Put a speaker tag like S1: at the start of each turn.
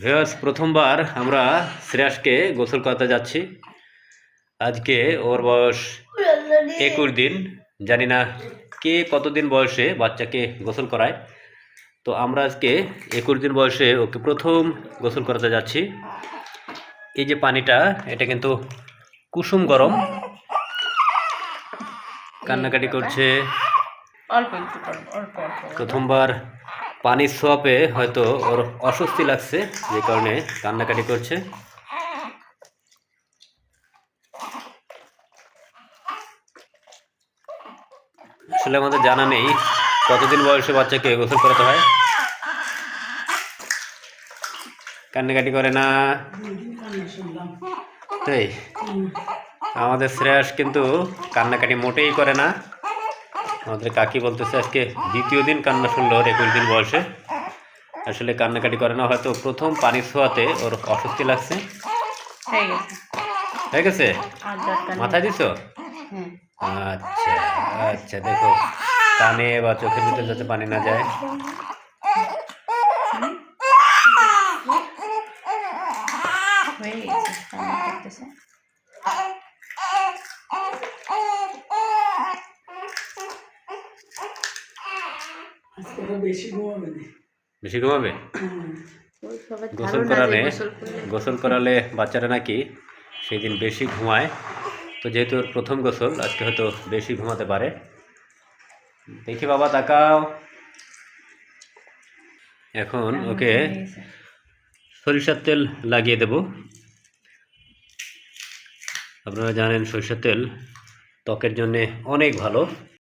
S1: Viewers প্রথমবার আমরা শ্রেয়াসকে গোসল করাতে যাচ্ছি। আজকে ওর বয়স একুশ দিন। জানি না কে কতদিন বয়সে বাচ্চাকে গোসল করায়। তো আমরা আজকে একুশ দিন বয়সে ওকে প্রথম গোসল করাতে যাচ্ছি। এই যে পানিটা এটা কিন্তু কুসুম গরম। কান্নাকাটি করছে। প্রথমবার পানির সোয়াপে হয়তো ওর অস্বস্তি লাগছে, যে কারণে কান্নাকাটি করছে। আসলে আমাদের জানা নেই কতদিন বয়সে বাচ্চাকে গোসল করাতে হয়। কান্নাকাটি করে না। তাই, আমাদের শ্রেয়াস কিন্তু কান্নাকাটি মোটেই করে না। আমাদের কাকি বলতেছে আজকে দ্বিতীয় দিন কান্না শুনলো ওর একুশ দিন বয়সে। আসলে কান্নাকাটি করে না হয়তো প্রথম পানি ছোঁয়াতে ওর অস্বস্তি লাগছে।
S2: হয়ে গেছে।
S1: মাথায় দিছো? আচ্ছা আচ্ছা দেখো কানে বা চোখের ভিতরে যাতে পানি না যায়।
S2: হয়ে গেছে কান্না করতেছে
S3: আজকে বেশি ঘুমাবে
S1: বেশি ঘুমাবে? গোসল করালে
S2: গোসল করালে
S1: বাচ্চারা নাকি সেদিন বেশি ঘুমায়। তো যেহেতু ওর প্রথম গোসল আজকে হয়তো বেশি ঘুমাতে পারে। দেখি বাবা তাকাও। এখন ওকে সরিষার তেল লাগিয়ে দেব। আপনারা জানেন সরিষার তেল ত্বকের জন্যে অনেক ভালো।